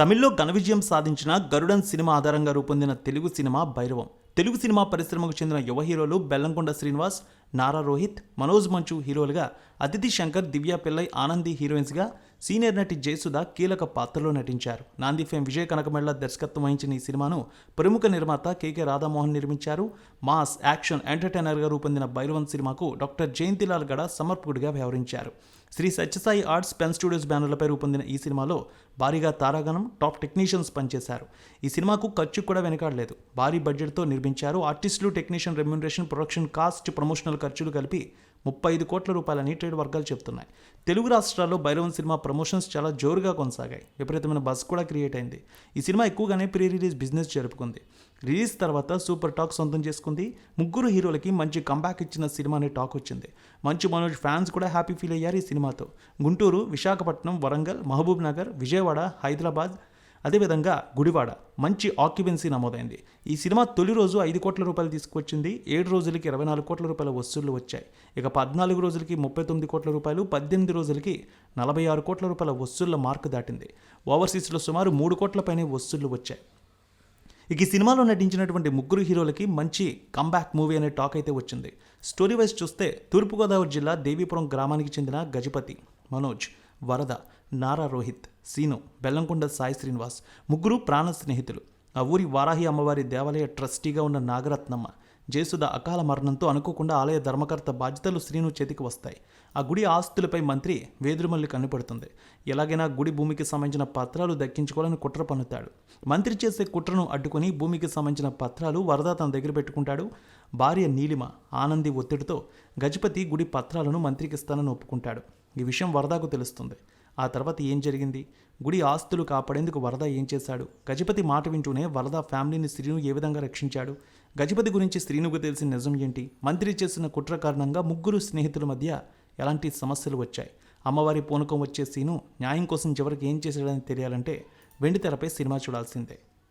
తమిళ్ళో ఘన విజయం సాధించిన గరుడన్ సినిమా ఆధారంగా రూపొందిన తెలుగు సినిమా భైరవం. తెలుగు సినిమా పరిశ్రమకు చెందిన యువ హీరోలు బెల్లంకొండ శ్రీనివాస్ నారా రోహిత్ మనోజ్ మంచు హీరోలుగా అతిథి శంకర్ దివ్య పిల్లై ఆనంది హీరోయిన్స్గా సీనియర్ నటి జయసుధ కీలక పాత్రలో నటించారు. నాంది ఫేమ్ విజయ కనకమెళ్ళ దర్శకత్వం వహించిన ఈ సినిమాను ప్రముఖ నిర్మాత కేకే రాధామోహన్ నిర్మించారు. మాస్ యాక్షన్ ఎంటర్టైనర్గా రూపొందిన భైరవన్ సినిమాకు డాక్టర్ జయంతిలాల్ గడ సమర్పకుడిగా వ్యవహరించారు. Sri Satyasai Arts Pen Studios బ్యానర్లపై రూపొందిన ఈ సినిమాలో భారీగా తారాగణం టాప్ టెక్నీషియన్స్ పనిచేశారు. ఈ సినిమాకు ఖర్చు కూడా వెనకాడలేదు. భారీ బడ్జెట్తో నిర్మించారు ఆర్టిస్టులు technician remuneration production cost promotional ఖర్చులు కలిపి ముప్పై ఐదు కోట్ల రూపాయలని ట్రేడ్ వర్గాలు చెప్తున్నాయి. తెలుగు రాష్ట్రాల్లో భైరవన్ సినిమా ప్రమోషన్స్ చాలా జోరుగా కొనసాగాయి. విపరీతమైన బస్ కూడా క్రియేట్ అయింది. ఈ సినిమా ఎక్కువగానే ప్రీ రిలీజ్ బిజినెస్ జరుపుకుంది. రిలీజ్ తర్వాత సూపర్ టాక్ సొంతం చేసుకుంది. ముగ్గురు హీరోలకి మంచి కంబ్యాక్ ఇచ్చిన సినిమా అనే టాక్ వచ్చింది. మంచు మనోజ్ ఫ్యాన్స్ కూడా హ్యాపీ ఫీల్ అయ్యారు ఈ సినిమాతో. గుంటూరు విశాఖపట్నం వరంగల్ మహబూబ్ నగర్ విజయవాడ హైదరాబాద్ అదేవిధంగా గుడివాడ మంచి ఆక్యుపెన్సీ నమోదైంది. ఈ సినిమా తొలి రోజు ఐదు కోట్ల రూపాయలు తీసుకొచ్చింది ఏడు రోజులకి ఇరవై నాలుగు కోట్ల రూపాయల వసూళ్ళు వచ్చాయి. ఇక పద్నాలుగు రోజులకి ముప్పై తొమ్మిది కోట్ల రూపాయలు పద్దెనిమిది రోజులకి నలభై ఆరు కోట్ల రూపాయల వసూళ్ళ మార్కు దాటింది. ఓవర్సీస్లో సుమారు మూడు కోట్ల పైనే వసూళ్ళు వచ్చాయి. ఇక ఈ సినిమాలో నటించినటువంటి ముగ్గురు హీరోలకి మంచి కంబ్యాక్ మూవీ అనే టాక్ అయితే వచ్చింది. స్టోరీ వైజ్ చూస్తే తూర్పుగోదావరి జిల్లా దేవీపురం గ్రామానికి చెందిన గజపతి మనోజ్. వరద నారా రోహిత్ సీను బెల్లంకొండ సాయి శ్రీనివాస్ ముగ్గురు ప్రాణ స్నేహితులు. ఆ ఊరి వారాహి అమ్మవారి దేవాలయ ట్రస్టీగా ఉన్న నాగరత్నమ్మ జేసుద అకాల మరణంతో అనుకోకుండా ఆలయ ధర్మకర్త బాధ్యతలు శ్రీను చేతికి వస్తాయి. ఆ గుడి ఆస్తులపై మంత్రి వేదురుమల్లి కన్నుపడుతుంది ఎలాగైనా గుడి భూమికి సంబంధించిన పత్రాలు దక్కించుకోవాలని కుట్ర పన్నుతాడు. మంత్రి చేసే కుట్రను అడ్డుకొని భూమికి సంబంధించిన పత్రాలు వరద తన దగ్గర పెట్టుకుంటాడు. భార్య నీలిమ ఆనంది ఒత్తిడితో గజపతి గుడి పత్రాలను మంత్రికి ఇస్తానని ఒప్పుకుంటాడు. ఈ విషయం వరదాకు తెలుస్తుంది. ఆ తర్వాత ఏం జరిగింది? గుడి ఆస్తులు కాపాడేందుకు వరద ఏం చేశాడు? గజపతి మాట వింటూనే వరద ఫ్యామిలీని శ్రీను ఏ విధంగా రక్షించాడు? గజపతి గురించి శ్రీనుకు తెలిసిన నిజం ఏంటి? మంత్రి చేసిన కుట్ర కారణంగా ముగ్గురు స్నేహితుల మధ్య ఎలాంటి సమస్యలు వచ్చాయి? అమ్మవారి పూనకం వచ్చే సీను న్యాయం కోసం చివరికి ఏం చేశాడని తెలియాలంటే వెండితెరపై సినిమా చూడాల్సిందే.